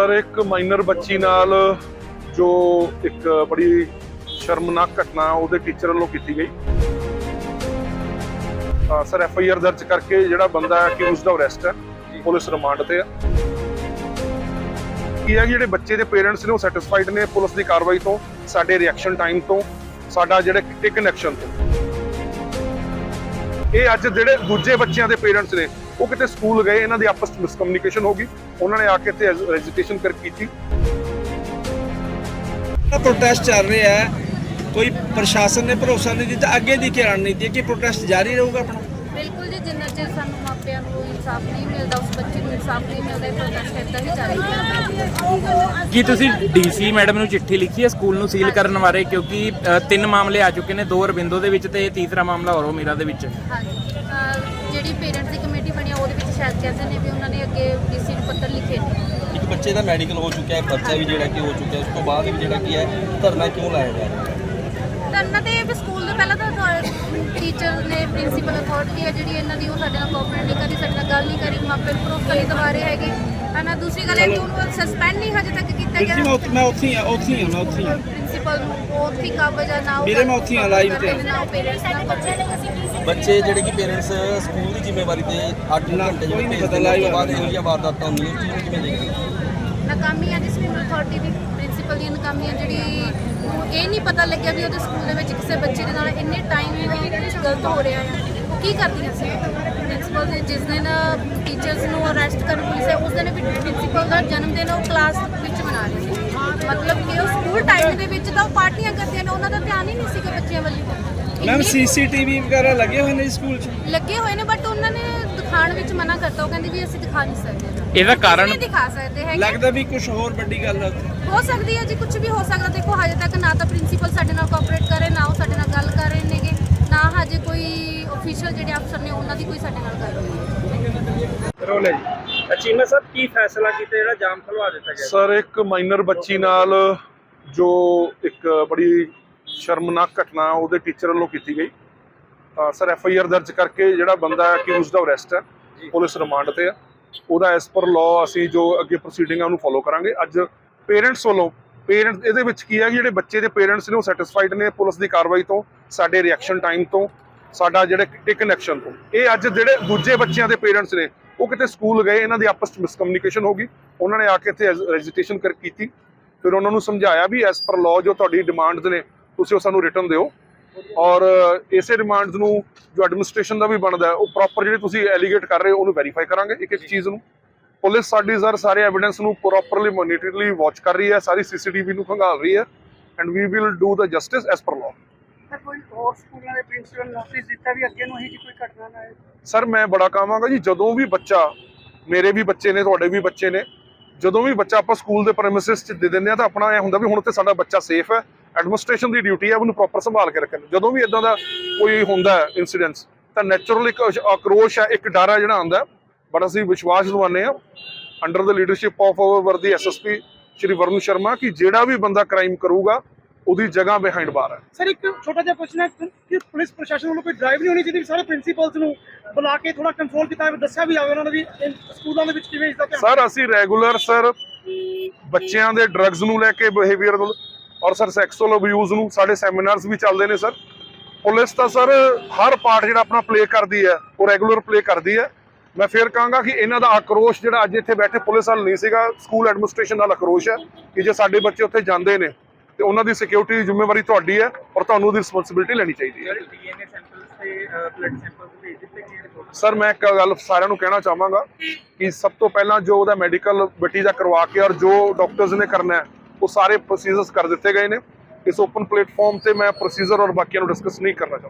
Sir ਇੱਕ minor ਬੱਚੀ ਨਾਲ ਜੋ ਇੱਕ ਬੜੀ ਸ਼ਰਮਨਾਕ ਘਟਨਾ ਉਹਦੇ ਟੀਚਰ ਵੱਲੋਂ ਕੀਤੀ ਗਈ। ਸਰ ਐਫ ਆਈ ਆਰ ਦਰਜ ਕਰਕੇ ਜਿਹੜਾ ਬੰਦਾ ਹੈ ਅਕਿਊਜ਼ਡ ਦਾ ਅਰੈਸਟ ਹੈ, ਪੁਲਿਸ ਰਿਮਾਂਡ ਤੇ ਹੈ ਕੀ ਹੈ ਕਿ ਜਿਹੜੇ ਬੱਚੇ ਦੇ ਪੇਰੈਂਟਸ ਨੇ ਉਹ ਸੈਟੀਸਫਾਈਡ ਨੇ ਪੁਲਿਸ ਦੀ ਕਾਰਵਾਈ ਤੋਂ, ਸਾਡੇ ਰਿਐਕਸ਼ਨ ਟਾਈਮ ਤੋਂ, ਸਾਡਾ ਜਿਹੜੇ ਟੇਕਨ ਐਕਸ਼ਨ ਤੋਂ। ਇਹ ਅੱਜ ਜਿਹੜੇ ਦੂਜੇ ਬੱਚਿਆਂ ਦੇ ਪੇਰੈਂਟਸ ਨੇ ਉਹ ਕਿਤੇ ਸਕੂਲ ਗਏ ਇਹਨਾਂ ਦੀ ਆਪਸ ਵਿੱਚ ਮਿਸਕਮਿਊਨੀਕੇਸ਼ਨ ਹੋ ਗਈ। ਉਹਨਾਂ ਨੇ ਆ ਕੇ ਇੱਥੇ ਰੈਜਿਸਟ੍ਰੇਸ਼ਨ ਕਰ ਕੀਤੀ। ਪ੍ਰੋਟੈਸਟ ਚੱਲ ਰਿਹਾ ਹੈ। ਕੋਈ ਪ੍ਰਸ਼ਾਸਨ ਨੇ ਭਰੋਸਾ ਨਹੀਂ ਦਿੱਤਾ। ਅੱਗੇ ਦੀ ਕੀ ਰਣਨੀਤੀ ਹੈ ਕਿ ਪ੍ਰੋਟੈਸਟ ਜਾਰੀ ਰਹੂਗਾ ਆਪਣਾ? ਬਿਲਕੁਲ ਜੀ ਜਿੰਨਾ ਚਿਰ ਸਾਨੂੰ ਮਾਪਿਆਂ ਨੂੰ ਇਨਸਾਫ ਨਹੀਂ ਮਿਲਦਾ ਉਸ ਬੱਚੇ ਨੂੰ ਇਨਸਾਫ ਨਹੀਂ ਮਿਲਦਾ ਇਹ ਪ੍ਰੋਟੈਸਟ ਇੱਦਾਂ ਹੀ ਜਾਰੀ ਰਹੇਗਾ ਕੀ ਤੁਸੀਂ ਡੀਸੀ ਮੈਡਮ ਨੂੰ ਚਿੱਠੀ ਲਿਖੀ ਹੈ ਸਕੂਲ ਨੂੰ ਸੀਲ ਕਰਨ ਬਾਰੇ? ਕਿਉਂਕਿ ਤਿੰਨ ਮਾਮਲੇ ਆ ਚੁੱਕੇ ਨੇ ਦੋ ਰਵਿੰਦੋ ਦੇ ਵਿੱਚ ਤੇ ਤੀਸਰਾ ਮਾਮਲਾ ਹੋਰ ਮੀਰਾ ਦੇ ਵਿੱਚ। ਹਾਂਜੀ। ਜਿਹੜੀ ਪੇਰੈਂਟਸ ਦੀ ਕਮੇਟੀ ਬਣੀ ਆ ਉਹਦੇ ਵਿੱਚ ਸ਼ਾਇਦ ਕਹਿੰਦੇ ਨੇ ਵੀ ਉਹਨਾਂ ਨੇ ਅੱਗੇ ਡੀਸੀ ਨੂੰ ਪੱਤਰ ਲਿਖੇ ਨੇ। ਇੱਕ ਬੱਚੇ ਦਾ ਮੈਡੀਕਲ ਹੋ ਚੁੱਕਿਆ ਹੈ ਪਰਚਾ ਵੀ ਜਿਹੜਾ ਕਿ ਹੋ ਚੁੱਕਿਆ ਉਸ ਤੋਂ ਬਾਅਦ ਵੀ ਜਿਹੜਾ ਕੀ ਹੈ ਧਰਨਾ ਕਿਉਂ ਲਾਇਆ ਜਾ ਰਿਹਾ? ਹੈ ਧਰਨਾ ਤੇ ਵੀ ਸਕੂਲ ਦੇ ਪਹਿਲਾਂ ਤਾਂ ਟੀਚਰ ਨੇ ਪ੍ਰਿੰਸੀਪਲ ਅਥਾਰਟੀ ਹੈ ਜਿਹੜੀ ਇਹਨਾਂ ਦੀ ਉਹ ਸਾਡੇ ਨਾਲ ਕੋਆਪਰੇਟ ਨਹੀਂ ਕਰੀ ਸਾਡੇ ਨਾਲ ਗੱਲ ਨਹੀਂ ਕਰੀ ਮਾਪੇ ਨੂੰ ਭਰੋਸਾ ਨਹੀਂ ਦਿਵਾ ਰਹੇ ਹੈਗੇ। ਦੂਸਰੀ ਗੱਲ ਇਹ ਕਿ ਉਹਨੂੰ ਸਸਪੈਂਡ ਨਹੀਂ ਹਜੇ ਤੱਕ ਕੀਤਾ ਜੀ ਮੈਂ ਗਿਆ ਉੱਥੇ- ਮੈਂ ਉੱਥੇ ਹੀ ਆ ਉੱਥੇ ਹੀ ਆ ਮੈਂ ਉੱਥੇ ਹੀ ਆ ਪ੍ਰਿੰਸੀਪਲ ਨੂੰ ਉਹ ਠੀਕ ਕਾਬਜ ਆ ਨਾ ਉਹ ਵੀਰੇ, ਮੈਂ ਉੱਥੇ ਹੀ ਆ, live ਤੇ। ਬੱਚੇ ਬੱਚੇ ਜਿਹੜੇ ਕਿ ਪੇਰੈਂਟਸ ਸਕੂਲ ਦੀ ਜ਼ਿੰਮੇਵਾਰੀ ਤੇ 8 ਨਾ, ਘੰਟੇ ਕੋਈ ਜਿਹੜੇ ਨਹੀਂ ਭੇਜਦੇ ਪਤਾ, ਨੇ ਉਸ ਤੋਂ live ਬਾਅਦ ਇਹੋ ਜਿਹੀਆਂ ਵਾਰਦਾਤਾਂ ਹੁੰਦੀਆਂ ਉਸ ਚੀਜ਼ ਨੂੰ ਕਿਵੇਂ ਦੇਖਦੇ ਹੋ? ਨਾਕਾਮੀ ਆ ਜਿਸ ਵੀ ਅਥਾਰਟੀ ਦੀ ਪ੍ਰਿੰਸੀਪਲ ਦੀ ਨਾਕਾਮੀ ਆ ਜਿਹੜੀ ਨੂੰ ਇਹ ਨਹੀਂ ਪਤਾ ਲੱਗਿਆ ਵੀ ਉਹਦੇ ਸਕੂਲ ਦੇ ਵਿੱਚ ਕਿਸੇ ਬੱਚੇ ਦੇ ਨਾਲ ਇੰਨੇ ਟਾਈਮ ਕੁਝ ਗਲਤ ਹੋ ਰਿਹਾ ਹੈ ਉਹ ਕੀ ਕਰਦੀਆਂ ਸੀ? ਪ੍ਰਿੰਸੀਪਲ ਦੇ ਜਿਸ ਦਿਨ ਟੀਚਰਸ ਨੂੰ ਅਰੈਸਟ ਕਰਨ ਪੁਲਿਸ ਹੈ ਉਸ ਦਿਨ ਵੀ ਪ੍ਰਿੰਸੀਪਲ ਦਾ ਜਨਮ ਦਿਨ ਉਹ ਕਲਾਸ ਵਿੱਚ ਮਨਾ ਰਹੀ ਸੀ। ਮਤਲਬ ਕਿ ਉਹ ਸਕੂਲ ਟਾਈਮ ਦੇ ਵਿੱਚ ਤਾਂ ਉਹ ਪਾਰਟੀਆਂ ਕਰਦੀਆਂ ਨੇ ਉਹਨਾਂ ਦਾ ਧਿਆਨ ਹੀ ਨਹੀਂ ਸੀਗਾ ਬੱਚਿਆਂ ਵੱਲ ਮੈਮ ਸੀਸੀਟੀਵੀ ਵਗੈਰਾ ਲੱਗੇ ਹੋਏ ਨੇ ਸਕੂਲ 'ਚ? ਲੱਗੇ ਹੋਏ ਨੇ ਬਟ ਉਹਨਾਂ ਨੇ ਦਿਖਾਉਣ ਵਿੱਚ ਮਨਾ ਕਰਤਾ। ਉਹ ਕਹਿੰਦੇ ਵੀ ਅਸੀਂ ਦਿਖਾ ਨਹੀਂ ਸਕਦੇ। ਇਹਦਾ ਕਾਰਨ ਨਹੀਂ ਦਿਖਾ ਸਕਦੇ ਹੈਗੇ। ਲੱਗਦਾ ਵੀ ਕੁਝ ਹੋਰ ਵੱਡੀ ਗੱਲ ਹੈ ਹੋ ਸਕਦੀ ਹੈ ਜੀ ਕੁਝ ਵੀ ਹੋ ਸਕਦਾ। ਦੇਖੋ ਹਜੇ ਤੱਕ ਨਾ ਤਾਂ ਪ੍ਰਿੰਸੀਪਲ ਸਾਡੇ ਨਾਲ ਕੋਆਪਰੇਟ ਕਰ ਰਹੇ ਨਾ ਉਹ ਸਾਡੇ ਨਾਲ ਗੱਲ ਕਰ ਰਹੇ ਨੇਗੇ। ਨਾ ਹਜੇ ਕੋਈ ਅਫੀਸ਼ੀਅਲ ਜਿਹੜੇ ਅਫਸਰ ਨੇ ਉਹਨਾਂ ਦੀ ਕੋਈ ਸਾਡੇ ਨਾਲ ਗੱਲ ਹੋਈ ਹੈ। ਰੋਲੇ ਜੀ ਚੀਮਾ ਸਾਹਿਬ ਕੀ ਫੈਸਲਾ ਕੀਤਾ ਜਿਹੜਾ ਜਾਮ ਖਲਵਾ ਦਿੱਤਾ ਗਿਆ? ਸਰ ਇੱਕ ਮਾਈਨਰ ਬੱਚੀ ਨਾਲ ਜੋ ਇੱਕ ਬੜੀ ਸ਼ਰਮਨਾਕ ਘਟਨਾ ਉਹਦੇ ਟੀਚਰ ਵੱਲੋਂ ਕੀਤੀ ਗਈ। ਅਹ ਸਰ ਐਫ ਆਈ ਆਰ ਦਰਜ ਕਰਕੇ ਜਿਹੜਾ ਬੰਦਾ ਅਕਿਊਜ਼ਡ ਦਾ ਅਰੈਸਟ ਹੈ ਪੁਲਿਸ ਰਿਮਾਂਡ ਤੇ ਹੈ। ਉਹਦਾ ਐਸ ਪਰ ਲਾਅ ਅਸੀਂ ਜੋ ਅੱਗੇ ਪ੍ਰੋਸੀਡਿੰਗ ਆ ਉਹਨੂੰ ਫੋਲੋ ਕਰਾਂਗੇ। ਅੱਜ ਪੇਰੈਂਟਸ ਵੱਲੋਂ ਪੇਰੈਂਟਸ ਇਹਦੇ ਵਿੱਚ ਕੀ ਹੈ ਕਿ ਜਿਹੜੇ ਬੱਚੇ ਦੇ ਪੇਰੈਂਟਸ ਨੇ ਉਹ ਸੈਟੀਸਫਾਈਡ ਨੇ ਪੁਲਿਸ ਦੀ ਕਾਰਵਾਈ ਤੋਂ ਸਾਡੇ ਰਿਐਕਸ਼ਨ ਟਾਈਮ ਤੋਂ। ਸਾਡਾ ਜਿਹੜੇ ਟੇਕਨ ਐਕਸ਼ਨ ਤੋਂ। ਇਹ ਅੱਜ ਜਿਹੜੇ ਦੂਜੇ ਬੱਚਿਆਂ ਦੇ ਪੇਰੈਂਟਸ ਨੇ ਉਹ ਕਿਤੇ ਸਕੂਲ ਗਏ ਇਹਨਾਂ ਦੀ ਆਪਸ ਵਿੱਚ ਮਿਸਕਮਿਊਨੀਕੇਸ਼ਨ ਹੋ ਗਈ। ਉਹਨਾਂ ਨੇ ਆ ਕੇ ਇੱਥੇ ਰਜਿਸਟ੍ਰੇਸ਼ਨ ਕਰ ਕੀਤੀ। ਫਿਰ ਉਹਨਾਂ ਨੂੰ ਸਮਝਾਇਆ ਵੀ ਐਸ ਪਰ ਲਾਅ ਜੋ ਤੁਹਾਡੀ ਡਿਮਾਂਡਸ ਨੇ ਤੁਸੀਂ ਉਹ ਸਾਨੂੰ ਰਿਟਰਨ ਦਿਓ। ਔਰ ਇਸੇ ਰਿਮਾਂਡਸ ਨੂੰ ਜੋ ਐਡਮਿਨਿਸਟ੍ਰੇਸ਼ਨ ਦਾ ਵੀ ਬਣਦਾ ਉਹ ਪ੍ਰੋਪਰ ਜਿਹੜੇ ਤੁਸੀਂ ਐਲੀਗੇਟ ਕਰ ਰਹੇ ਹੋ ਉਹਨੂੰ ਵੈਰੀਫਾਈ ਕਰਾਂਗੇ ਇੱਕ ਇੱਕ ਚੀਜ਼ ਨੂੰ। ਪੁਲਿਸ ਸਾਡੀ ਸਰ ਸਾਰੇ ਐਵੀਡੈਂਸ ਨੂੰ ਪ੍ਰੋਪਰਲੀ ਮੋਨੀਟਰਲੀ ਵਾਚ ਕਰ ਰਹੀ ਹੈ ਸਾਰੀ ਸੀਸੀਟੀਵੀ ਨੂੰ ਖੰਗਾਲ ਰਹੀ ਹੈ। And we will do the justice as per law ਤਾਂ ਕੋਈ ਹੋਰ ਸਕੂਲਾਂ ਦੇ ਪ੍ਰਿੰਸੀਪਲ ਨੋਟਿਸ ਦਿੱਤਾ ਵੀ ਅੱਗੇ ਨੂੰ ਹੀ ਕੋਈ ਘਟਨਾ ਨਾ ਆਏ। ਸਰ, ਮੈਂ ਬੜਾ ਕਹਾਂਗਾ ਜੀ, ਜਦੋਂ ਵੀ ਬੱਚਾ, ਮੇਰੇ ਵੀ ਬੱਚੇ ਨੇ, ਤੁਹਾਡੇ ਵੀ ਬੱਚੇ ਨੇ, ਜਦੋਂ ਵੀ ਬੱਚਾ ਆਪਾਂ ਸਕੂਲ ਦੇ ਪ੍ਰੈਮਿਸਿਸ 'ਚ ਦੇ ਦਿੰਦੇ ਆ ਤਾਂ ਆਪਣਾ ਇਹ ਹੁੰਦਾ ਵੀ ਹੁਣ ਤੇ ਸਾਡਾ ਬੱਚਾ ਸੇਫ ਹੈ ਐਡਮਿਨਿਸਟ੍ਰੇਸ਼ਨ ਦੀ ਡਿਊਟੀ ਹੈ ਉਹਨੂੰ ਪ੍ਰੋਪਰ ਸੰਭਾਲ ਕੇ ਰੱਖਣ। ਜਦੋਂ ਵੀ ਇਦਾਂ ਦਾ ਕੋਈ ਹੁੰਦਾ ਹੈ ਇਨਸੀਡੈਂਟਸ ਤਾਂ ਨੈਚੁਰਲ ਇੱਕ ਆਕਰੋਸ਼ ਹੈ, ਇੱਕ ਡਰ ਹੈ ਜਿਹੜਾ ਆਉਂਦਾ ਬੜਾ ਅਸੀਂ ਵਿਸ਼ਵਾਸ ਦਿਵਾਉਂਦੇ ਆ under the leadership of our worthy SSP Shri Varun Sharma, ਕਿ ਜਿਹੜਾ ਵੀ ਬੰਦਾ ਕ੍ਰਾਈਮ ਕਰੂਗਾ ਉਹਦੀ ਜਗ੍ਹਾ ਬਿਹਾਈਂਡ ਬਾਰ ਹੈ। ਸਰ ਇੱਕ ਛੋਟਾ ਜਿਹਾ ਕੁਐਸਚਨ ਹੈ ਕਿ ਪੁਲਿਸ ਪ੍ਰਸ਼ਾਸਨ ਵੱਲੋਂ ਕੋਈ ਡਰਾਈਵ ਨਹੀਂ ਹੋਣੀ ਚਾਹੀਦੀ? ਸਾਰੇ ਪ੍ਰਿੰਸੀਪਲਸ ਨੂੰ ਬੁਲਾ ਕੇ ਥੋੜਾ ਕੰਟਰੋਲ ਕੀਤਾ ਜਾਵੇ ਦੱਸਿਆ ਵੀ ਜਾਵੇ ਉਹਨਾਂ ਨੂੰ ਵੀ ਸਕੂਲਾਂ ਦੇ ਵਿੱਚ ਕਿਵੇਂ ਇਸ ਦਾ ਧਿਆਨ ਸਰ ਅਸੀਂ ਰੈਗੂਲਰ ਸਰ ਬੱਚਿਆਂ ਦੇ ਡਰੱਗਸ ਨੂੰ ਲੈ ਕੇ ਬਿਹੇਵੀਅਰ ਨੂੰ ਔਰ ਸਰ ਸੈਕਸੁਅਲ ਅਬਿਊਜ਼ ਨੂੰ ਸਾਡੇ ਸੈਮੀਨਾਰਸ ਵੀ ਚੱਲਦੇ ਨੇ ਸਰ ਪੁਲਿਸ ਤਾਂ ਸਰ ਹਰ ਪਾਰਟ ਜਿਹੜਾ ਆਪਣਾ ਪਲੇ ਕਰਦੀ ਹੈ ਉਹ ਰੈਗੂਲਰ ਪਲੇ ਕਰਦੀ ਹੈ। ਮੈਂ ਫਿਰ ਕਹਾਂਗਾ ਕਿ ਇਹਨਾਂ ਦਾ ਆਕਰੋਸ਼ ਜਿਹੜਾ ਅੱਜ ਇੱਥੇ ਬੈਠੇ ਪੁਲਿਸ ਵਾਲ ਨਹੀਂ ਸੀਗਾ ਸਕੂਲ ਐਡਮਿਨਿਸਟ੍ਰੇਸ਼ਨ ਨਾਲ ਆਕਰੋਸ਼ ਹੈ ਕਿ ਜੇ ਸਾਡੇ ਬੱਚੇ ਉੱਥੇ ਜਾਂਦੇ ਨੇ ਤੇ ਉਹਨਾਂ ਦੀ ਸਿਕਿਉਰਿਟੀ ਦੀ ਜ਼ਿੰਮੇਵਾਰੀ ਤੁਹਾਡੀ ਹੈ ਔਰ ਤੁਹਾਨੂੰ ਉਹਦੀ ਰਿਸਪੌਂਸਿਬਿਲਟੀ ਲੈਣੀ ਚਾਹੀਦੀ ਹੈ। ਡੀਐਨਏ ਸੈਂਪਲਸ ਤੇ ਬਲੱਡ ਸੈਂਪਲਸ ਭੇਜ ਦਿੱਤੇ ਗਏ ਰਿਪੋਰਟ ਸਰ ਮੈਂ ਇੱਕ ਗੱਲ ਸਾਰਿਆਂ ਨੂੰ ਕਹਿਣਾ ਚਾਹਾਂਗਾ ਕਿ ਸਭ ਤੋਂ ਪਹਿਲਾਂ ਜੋ ਉਹਦਾ ਮੈਡੀਕਲ ਬੇਟੀ ਦਾ ਕਰਵਾ ਕੇ ਔਰ ਜੋ ਡਾਕਟਰਸ ਨੇ ਕਰਨਾ ਹੈ ਉਹ ਸਾਰੇ ਪ੍ਰੋਸੀਜਰਸ ਕਰ ਦਿੱਤੇ ਗਏ ਨੇ। ਇਸ ਓਪਨ ਪਲੇਟਫਾਰਮ ਤੇ ਮੈਂ ਪ੍ਰੋਸੀਜਰ ਔਰ ਬਾਕੀਆਂ ਨੂੰ ਡਿਸਕਸ ਨਹੀਂ ਕਰਨਾ ਚਾਹੁੰਦਾ।